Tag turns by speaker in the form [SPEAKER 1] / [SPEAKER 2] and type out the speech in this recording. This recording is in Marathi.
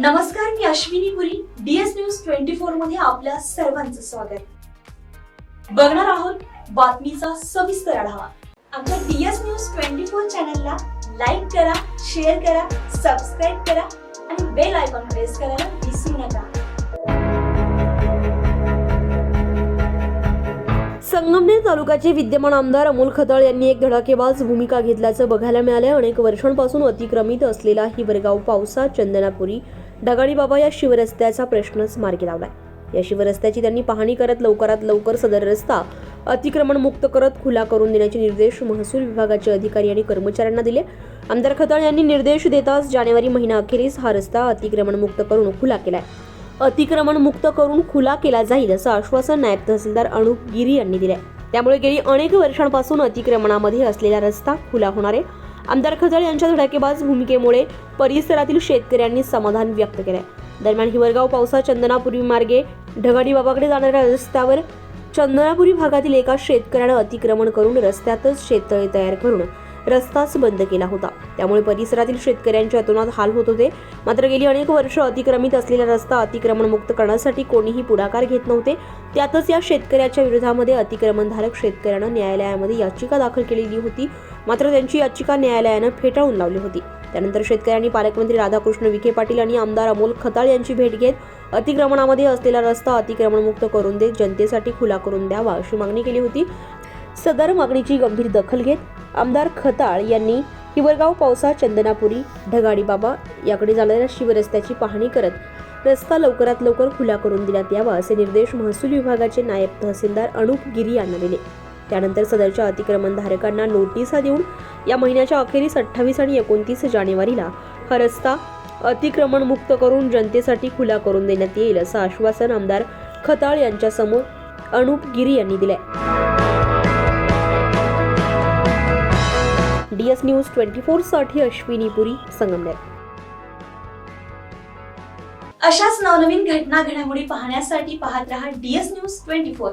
[SPEAKER 1] नमस्कार मी Ashwini Puri DS news twenty फोरमध्ये आपल्या सर्वांचं स्वागत. बघणार आहोत बातमीचा सविस्तर आढावा. आमच्या डीएस न्यूज ट्वेंटी फोर चॅनलला लाईक करा शेअर करा सबस्क्राईब करा आणि बेल आयकॉन प्रेस करायला विसरू नका.
[SPEAKER 2] संगमनेर तालुक्याचे विद्यमान आमदार अमोल खताळ यांनी एक धडाकेबाज भूमिका घेतल्याचं बघायला मिळालं अनेक वर्षांपासून अतिक्रमित असलेला ही वरगाव पावसा चंदनापुरी ढगाळी बाबा या शिवरस्त्याचा प्रश्नच मार्गी लावलाय. या शिवरस्त्याची त्यांनी पाहणी करत लवकरात लवकर सदर रस्ता अतिक्रमण मुक्त करत खुला करून देण्याचे निर्देश महसूल विभागाचे अधिकारी आणि कर्मचाऱ्यांना दिले. आमदार खताळ यांनी निर्देश देताच जानेवारी महिना अखेरीस हा रस्ता अतिक्रमण मुक्त करून खुला केलाय. अतिक्रमण मुक्त करून खुला केला जाईल असं आश्वासन नायब तहसीलदार अनुप गिरी यांनी दिले त्यामुळे गेली अनेक वर्षांपासून अतिक्रमणामध्ये असलेला रस्ता खुला होणार आहे. आमदार खजळ यांच्या धडाकेबाज भूमिकेमुळे परिसरातील शेतकऱ्यांनी समाधान व्यक्त केलंय. दरम्यान हिवरगाव पावसा चंदनापुरी मार्गे ढगाडी बाबाकडे जाणाऱ्या रस्त्यावर चंदनापुरी भागातील एका शेतकऱ्यानं अतिक्रमण करून रस्त्यातच शेततळे तयार करून रस्ताच बंद केला होता. त्यामुळे परिसरातील शेतकऱ्यांच्या अतोनात हाल होत होते. मात्र गेली अनेक वर्ष अतिक्रमित असलेला रस्ता अतिक्रमण मुक्त करण्यासाठी कोणीही पुढाकार घेत नव्हते. त्यातच या शेतकऱ्याच्या विरोधामध्ये अतिक्रमणधारक शेतकऱ्यानं न्यायालयामध्ये याचिका दाखल केलेली होती. मात्र त्यांची याचिका न्यायालयानं फेटाळून लावली होती. त्यानंतर शेतकऱ्यांनी पालकमंत्री राधाकृष्ण विखे पाटील आणि आमदार अमोल खताळ यांची भेट घेत अतिक्रमणामध्ये असलेला रस्ता अतिक्रमणमुक्त करून देत जनतेसाठी खुला करून द्यावा अशी मागणी केली होती. सदर मागणीची गंभीर दखल घेत आमदार खताळ यांनी हिवरगाव पावसा चंदनापुरी ढगाडी बाबा याकडे जाणाऱ्या शिवरस्त्याची पाहणी करत रस्ता लवकरात लवकर खुला करून देण्यात यावा असे निर्देश महसूल विभागाचे नायब तहसीलदार अनुप गिरी यांना दिले. त्यानंतर सदरच्या अतिक्रमणधारकांना नोटिसा देऊन या महिन्याच्या अखेरीस अठ्ठावीस आणि एकोणतीस जानेवारीला हा रस्ता अतिक्रमण मुक्त करून जनतेसाठी खुला करून देण्यात येईल असं आश्वासन आमदार खताळ यांच्या समोर अनुप गिरी यांनी दिले डीएस न्यूज ट्वेंटी फोरसाठी अश्विनी पुरी संगमनेर.
[SPEAKER 1] अशाच नवनवीन घटना घडामोडी पाहण्यासाठी पाहत रहा डीएस न्यूज ट्वेंटी फोर.